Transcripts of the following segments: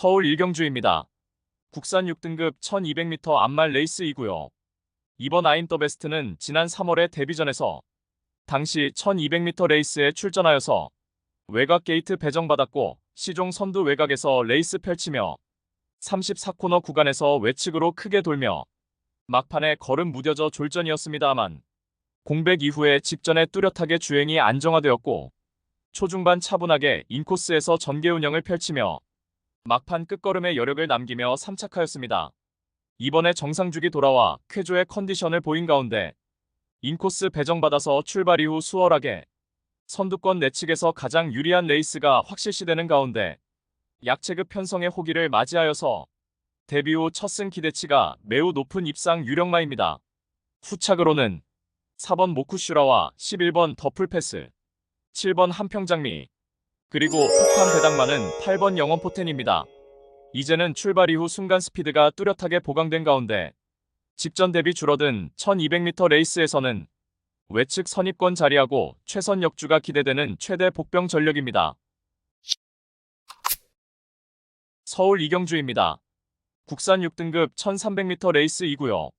서울 일경주입니다. 국산 6등급 1200m 암말 레이스이고요. 이번 아임 더 베스트는 지난 3월에 데뷔전에서 당시 1200m 레이스에 출전하여서 외곽 게이트 배정받았고 시종 선두 외곽에서 레이스 펼치며 34코너 구간에서 외측으로 크게 돌며 막판에 걸음 무뎌져 졸전이었습니다만 공백 이후에 직전에 뚜렷하게 주행이 안정화되었고 초중반 차분하게 인코스에서 전개 운영을 펼치며 막판 끝걸음에 여력을 남기며 3착하였습니다. 이번에 정상주기 돌아와 쾌조의 컨디션을 보인 가운데 인코스 배정받아서 출발 이후 수월하게 선두권 내측에서 가장 유리한 레이스가 확실시되는 가운데 약체급 편성의 호기를 맞이하여서 데뷔 후 첫 승 기대치가 매우 높은 입상 유력마입니다. 후착으로는 4번 모쿠슈라와 11번 더플패스, 7번 한평장미, 그리고 폭탄 배당만은 8번 영원 포텐입니다. 이제는 출발 이후 순간 스피드가 뚜렷하게 보강된 가운데 직전 대비 줄어든 1200m 레이스에서는 외측 선입권 자리하고 최선 역주가 기대되는 최대 복병 전력입니다. 서울 이경주입니다. 국산 6등급 1300m 레이스이고요.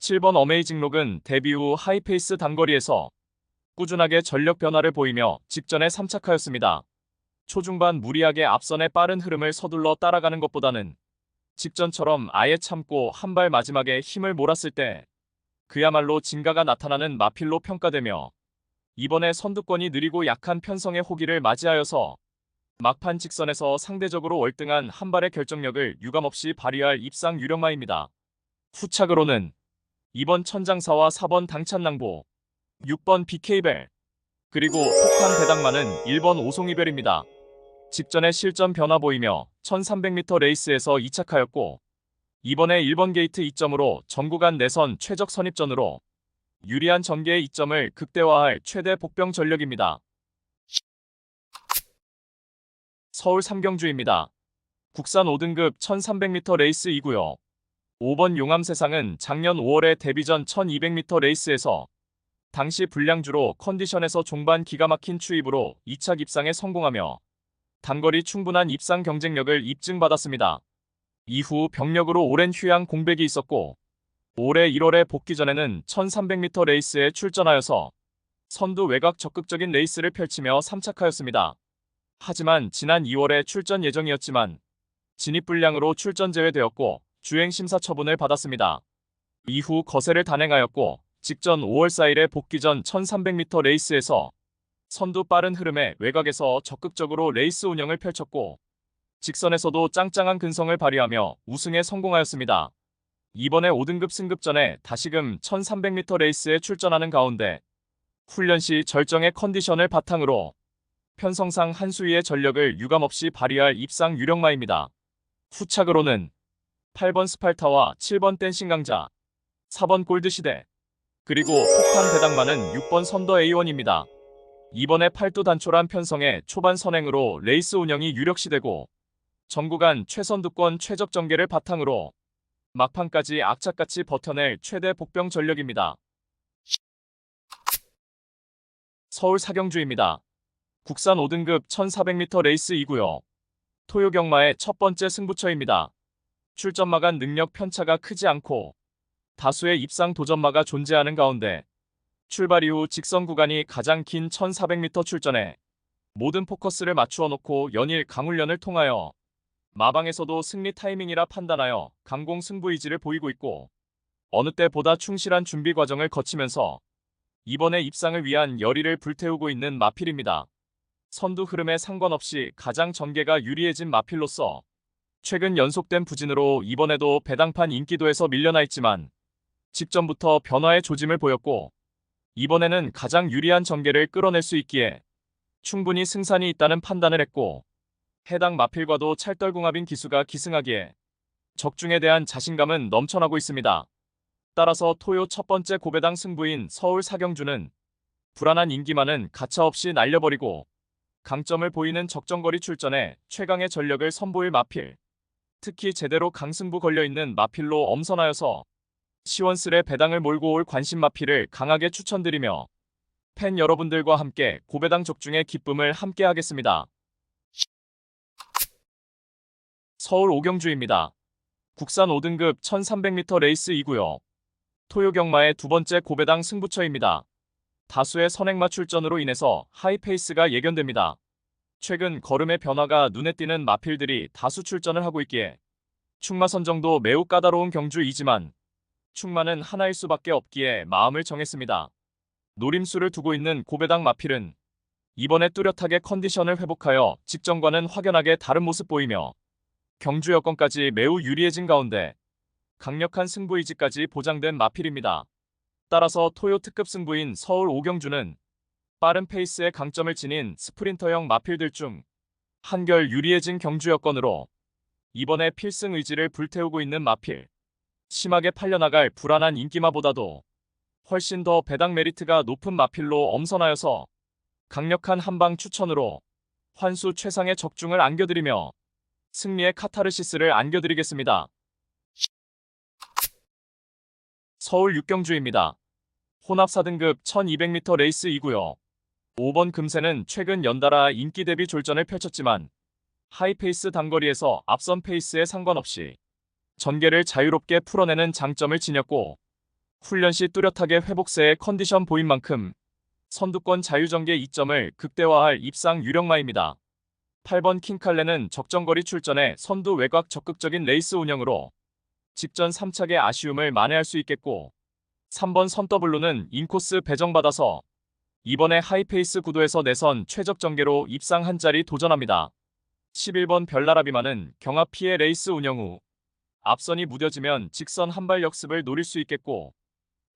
7번 어메이징록은 데뷔 후 하이페이스 단거리에서 꾸준하게 전력 변화를 보이며 직전에 3착하였습니다. 초중반 무리하게 앞선의 빠른 흐름을 서둘러 따라가는 것보다는 직전처럼 아예 참고 한 발 마지막에 힘을 몰았을 때 그야말로 진가가 나타나는 마필로 평가되며 이번에 선두권이 느리고 약한 편성의 호기를 맞이하여서 막판 직선에서 상대적으로 월등한 한 발의 결정력을 유감없이 발휘할 입상 유력마입니다. 후착으로는 2번 천장사와 4번 당찬낭보, 6번 BK벨, 그리고 폭탄 배당만은 1번 오송이별입니다. 직전에 실전 변화 보이며 1300m 레이스에서 2착하였고 이번에 1번 게이트 2점으로 전구간 내선 최적 선입전으로 유리한 전개의 이점을 극대화할 최대 복병 전력입니다. 서울 삼경주입니다. 국산 5등급 1300m 레이스이고요. 5번 용암세상은 작년 5월에 데뷔전 1200m 레이스에서 당시 불량주로 컨디션에서 종반 기가 막힌 추입으로 2차 입상에 성공하며 단거리 충분한 입상 경쟁력을 입증받았습니다. 이후 병력으로 오랜 휴양 공백이 있었고 올해 1월에 복귀 전에는 1300m 레이스에 출전하여서 선두 외곽 적극적인 레이스를 펼치며 3착하였습니다. 하지만 지난 2월에 출전 예정이었지만 진입 불량으로 출전 제외되었고 주행 심사 처분을 받았습니다. 이후 거세를 단행하였고 직전 5월 4일에 복귀 전 1300m 레이스에서 선두 빠른 흐름에 외곽에서 적극적으로 레이스 운영을 펼쳤고 직선에서도 짱짱한 근성을 발휘하며 우승에 성공하였습니다. 이번에 5등급 승급 전에 다시금 1300m 레이스에 출전하는 가운데 훈련 시 절정의 컨디션을 바탕으로 편성상 한 수위의 전력을 유감없이 발휘할 입상 유력마입니다. 후착으로는 8번 스팔타와 7번 댄싱 강자, 4번 골드시대, 그리고 폭탄 배당만은 6번 선더 A1입니다. 이번에 팔도 단촐한 편성의 초반 선행으로 레이스 운영이 유력시되고 전구간 최선두권 최적 전개를 바탕으로 막판까지 악착같이 버텨낼 최대 복병 전력입니다. 서울 사경주입니다. 국산 5등급 1400m 레이스이고요. 토요 경마의 첫 번째 승부처입니다. 출전마간 능력 편차가 크지 않고 다수의 입상 도전마가 존재하는 가운데 출발 이후 직선 구간이 가장 긴 1400m 출전에 모든 포커스를 맞추어 놓고 연일 강훈련을 통하여 마방에서도 승리 타이밍이라 판단하여 강공 승부 의지를 보이고 있고 어느 때보다 충실한 준비 과정을 거치면서 이번에 입상을 위한 열의를 불태우고 있는 마필입니다. 선두 흐름에 상관없이 가장 전개가 유리해진 마필로서 최근 연속된 부진으로 이번에도 배당판 인기도에서 밀려나 있지만 직전부터 변화의 조짐을 보였고 이번에는 가장 유리한 전개를 끌어낼 수 있기에 충분히 승산이 있다는 판단을 했고 해당 마필과도 찰떨궁합인 기수가 기승하기에 적중에 대한 자신감은 넘쳐나고 있습니다. 따라서 토요 첫 번째 고배당 승부인 서울 사경주는 불안한 인기만은 가차없이 날려버리고 강점을 보이는 적정거리 출전에 최강의 전력을 선보일 마필 특히 제대로 강승부 걸려있는 마필로 엄선하여서 시원스레 배당을 몰고 올 관심 마필을 강하게 추천드리며 팬 여러분들과 함께 고배당 적중의 기쁨을 함께 하겠습니다. 서울 오경주입니다. 국산 5등급 1300m 레이스 2구요. 토요 경마의 두 번째 고배당 승부처입니다. 다수의 선행마 출전으로 인해서 하이페이스가 예견됩니다. 최근 걸음의 변화가 눈에 띄는 마필들이 다수 출전을 하고 있기에 충마 선정도 매우 까다로운 경주이지만 충마는 하나일 수밖에 없기에 마음을 정했습니다. 노림수를 두고 있는 고배당 마필은 이번에 뚜렷하게 컨디션을 회복하여 직전과는 확연하게 다른 모습 보이며 경주 여건까지 매우 유리해진 가운데 강력한 승부 의지까지 보장된 마필입니다. 따라서 토요 특급 승부인 서울 오경주는 빠른 페이스의 강점을 지닌 스프린터형 마필들 중 한결 유리해진 경주 여건으로 이번에 필승 의지를 불태우고 있는 마필. 심하게 팔려나갈 불안한 인기마보다도 훨씬 더 배당 메리트가 높은 마필로 엄선하여서 강력한 한방 추천으로 환수 최상의 적중을 안겨드리며 승리의 카타르시스를 안겨드리겠습니다. 서울 육경주입니다. 혼합 4등급 1200m 레이스 2구요. 5번 금세는 최근 연달아 인기 대비 졸전을 펼쳤지만 하이페이스 단거리에서 앞선 페이스에 상관없이 전개를 자유롭게 풀어내는 장점을 지녔고 훈련 시 뚜렷하게 회복세의 컨디션 보인 만큼 선두권 자유전개 이점을 극대화할 입상 유력마입니다. 8번 킹칼레는 적정거리 출전에 선두 외곽 적극적인 레이스 운영으로 직전 3착의 아쉬움을 만회할 수 있겠고 3번 선더블루는 인코스 배정받아서 이번에 하이페이스 구도에서 내선 최적 전개로 입상 한 자리 도전합니다. 11번 별나라비마는 경합 피해 레이스 운영 후 앞선이 무뎌지면 직선 한발 역습을 노릴 수 있겠고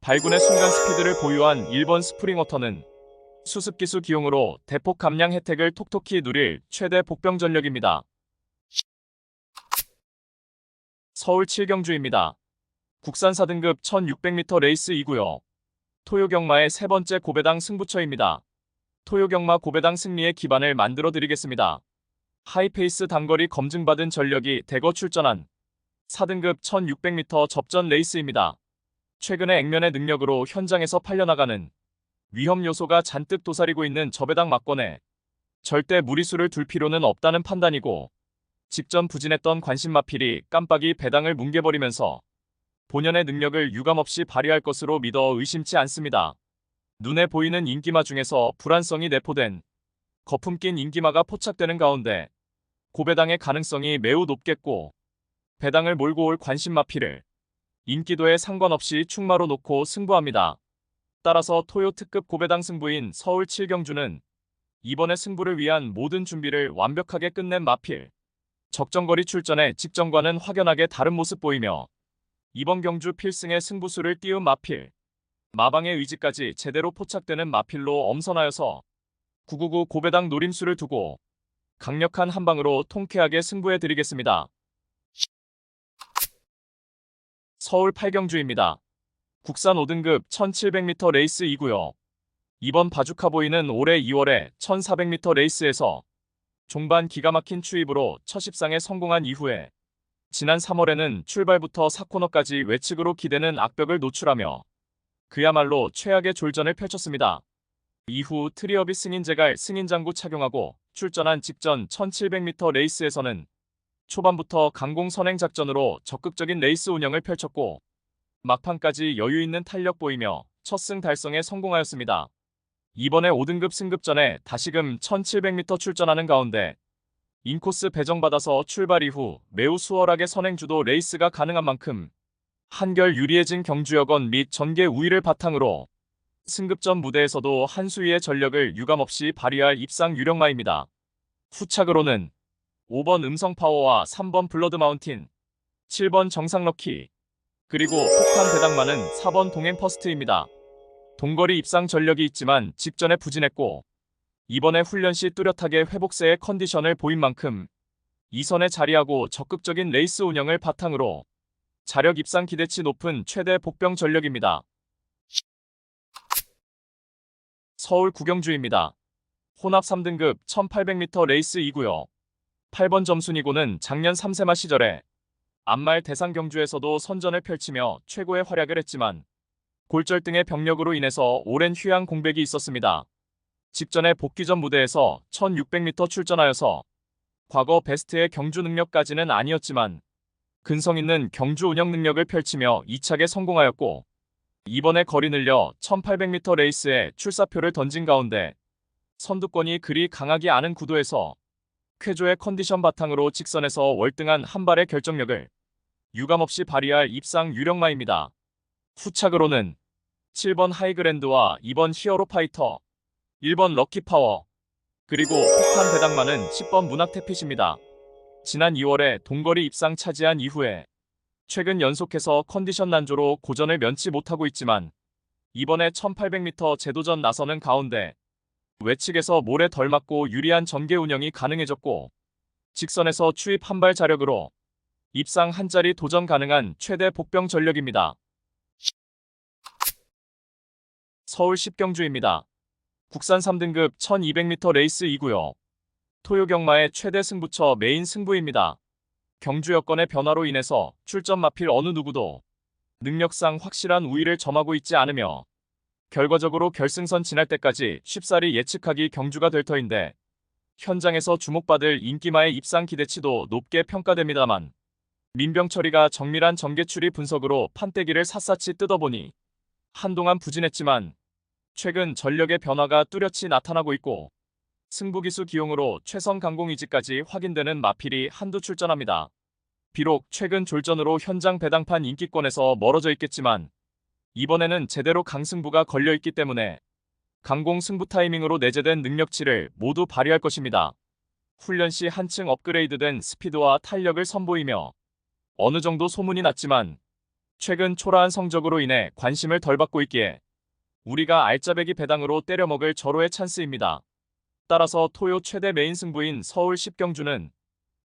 발군의 순간 스피드를 보유한 1번 스프링워터는 수습기수 기용으로 대폭 감량 혜택을 톡톡히 누릴 최대 복병 전력입니다. 서울 7경주입니다. 국산 4등급 1600m 레이스 2구요. 토요경마의 세 번째 고배당 승부처입니다. 토요경마 고배당 승리의 기반을 만들어 드리겠습니다. 하이페이스 단거리 검증받은 전력이 대거 출전한 4등급 1600m 접전 레이스입니다. 최근의 액면의 능력으로 현장에서 팔려나가는 위험 요소가 잔뜩 도사리고 있는 저배당 막권에 절대 무리수를 둘 필요는 없다는 판단이고 직전 부진했던 관심마필이 깜빡이 배당을 뭉개버리면서 본연의 능력을 유감없이 발휘할 것으로 믿어 의심치 않습니다. 눈에 보이는 인기마 중에서 불안성이 내포된 거품 낀 인기마가 포착되는 가운데 고배당의 가능성이 매우 높겠고 배당을 몰고 올 관심마필을 인기도에 상관없이 충마로 놓고 승부합니다. 따라서 토요 특급 고배당 승부인 서울 7경주는 이번의 승부를 위한 모든 준비를 완벽하게 끝낸 마필. 적정거리 출전에 직전과는 확연하게 다른 모습 보이며 이번 경주 필승의 승부수를 띄운 마필. 마방의 의지까지 제대로 포착되는 마필로 엄선하여서 999 고배당 노림수를 두고 강력한 한방으로 통쾌하게 승부해 드리겠습니다. 서울 8경주입니다. 국산 5등급 1700m 레이스 2구요. 이번 바주카보이는 올해 2월에 1400m 레이스에서 종반 기가 막힌 추입으로 첫 입상에 성공한 이후에 지난 3월에는 출발부터 4코너까지 외측으로 기대는 악벽을 노출하며 그야말로 최악의 졸전을 펼쳤습니다. 이후 트리어비 승인제갈 승인장구 착용하고 출전한 직전 1700m 레이스에서는 초반부터 강공 선행 작전으로 적극적인 레이스 운영을 펼쳤고 막판까지 여유 있는 탄력 보이며 첫 승 달성에 성공하였습니다. 이번에 5등급 승급 전에 다시금 1700m 출전하는 가운데 인코스 배정받아서 출발 이후 매우 수월하게 선행주도 레이스가 가능한 만큼 한결 유리해진 경주여건 및 전개 우위를 바탕으로 승급전 무대에서도 한 수위의 전력을 유감없이 발휘할 입상 유력마입니다. 후착으로는 5번 음성 파워와 3번 블러드 마운틴, 7번 정상 럭키, 그리고 폭탄 배당만은 4번 동행 퍼스트입니다. 동거리 입상 전력이 있지만 직전에 부진했고 이번에 훈련 시 뚜렷하게 회복세의 컨디션을 보인 만큼 2선에 자리하고 적극적인 레이스 운영을 바탕으로 자력 입상 기대치 높은 최대 복병 전력입니다. 서울 구경주입니다. 혼합 3등급 1800m 레이스 2구요. 8번 점순이고는 작년 3세마 시절에 안말 대상 경주에서도 선전을 펼치며 최고의 활약을 했지만 골절 등의 병력으로 인해서 오랜 휴양 공백이 있었습니다. 직전에 복귀 전 무대에서 1600m 출전하여서 과거 베스트의 경주 능력까지는 아니었지만 근성 있는 경주 운영 능력을 펼치며 2차게 성공하였고 이번에 거리 늘려 1800m 레이스에 출사표를 던진 가운데 선두권이 그리 강하지 않은 구도에서 쾌조의 컨디션 바탕으로 직선에서 월등한 한 발의 결정력을 유감없이 발휘할 입상 유력마입니다. 후착으로는 7번 하이그랜드와 2번 히어로 파이터, 1번 럭키 파워, 그리고 폭탄 배당만은 10번 문학 태핏입니다. 지난 2월에 동거리 입상 차지한 이후에 최근 연속해서 컨디션 난조로 고전을 면치 못하고 있지만 이번에 1800m 재도전 나서는 가운데 외측에서 모래 덜 맞고 유리한 전개 운영이 가능해졌고 직선에서 추입 한발 자력으로 입상 한 자리 도전 가능한 최대 복병 전력입니다. 서울 10경주입니다. 국산 3등급 1200m 레이스 2구요. 토요 경마의 최대 승부처 메인 승부입니다. 경주 여건의 변화로 인해서 출전 마필 어느 누구도 능력상 확실한 우위를 점하고 있지 않으며 결과적으로 결승선 지날 때까지 쉽사리 예측하기 경주가 될 터인데 현장에서 주목받을 인기마의 입상 기대치도 높게 평가됩니다만 민병철이가 정밀한 전개추리 분석으로 판때기를 샅샅이 뜯어보니 한동안 부진했지만 최근 전력의 변화가 뚜렷이 나타나고 있고 승부기수 기용으로 최선 강공이지까지 확인되는 마필이 한두 출전합니다. 비록 최근 졸전으로 현장 배당판 인기권에서 멀어져 있겠지만 이번에는 제대로 강승부가 걸려 있기 때문에 강공 승부 타이밍으로 내재된 능력치를 모두 발휘할 것입니다. 훈련 시 한층 업그레이드된 스피드와 탄력을 선보이며 어느 정도 소문이 났지만 최근 초라한 성적으로 인해 관심을 덜 받고 있기에 우리가 알짜배기 배당으로 때려먹을 절호의 찬스입니다. 따라서 토요 최대 메인 승부인 서울 10경주는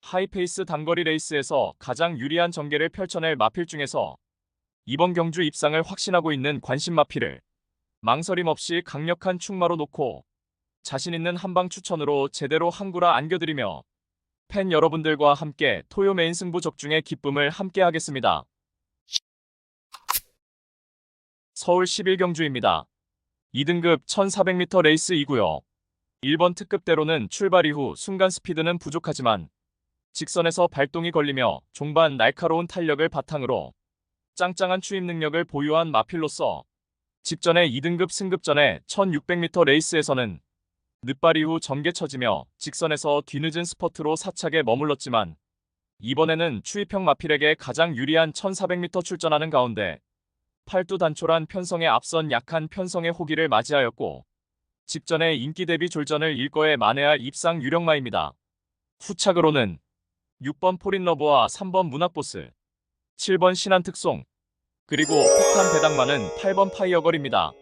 하이페이스 단거리 레이스에서 가장 유리한 전개를 펼쳐낼 마필 중에서 이번 경주 입상을 확신하고 있는 관심 마필을 망설임 없이 강력한 충마로 놓고 자신 있는 한방 추천으로 제대로 한구라 안겨드리며 팬 여러분들과 함께 토요 메인 승부 적중의 기쁨을 함께 하겠습니다. 서울 11경주입니다. 2등급 1400m 레이스 2구요. 1번 특급대로는 출발 이후 순간 스피드는 부족하지만 직선에서 발동이 걸리며 종반 날카로운 탄력을 바탕으로 짱짱한 추임 능력을 보유한 마필로서 직전에 2등급 승급 전에 1600m 레이스에서는 늦발 이후 전개 쳐지며 직선에서 뒤늦은 스퍼트로 사착에 머물렀지만 이번에는 추입형 마필에게 가장 유리한 1400m 출전하는 가운데 팔두 단촐한 편성에 앞선 약한 편성의 호기를 맞이하였고 직전에 인기 대비 졸전을 일거에 만회할 입상 유력마입니다. 후착으로는 6번 포린러브와 3번 문학보스, 7번 신한특송, 그리고 폭탄 배당만은 8번 파이어걸입니다.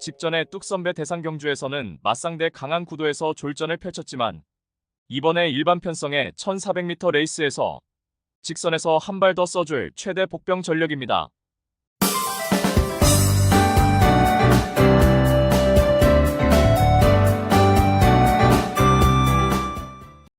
직전에 뚝선배 대상 경주에서는 맞상대 강한 구도에서 졸전을 펼쳤지만 이번에 일반 편성의 1400m 레이스에서 직선에서 한 발 더 써줄 최대 복병 전력입니다.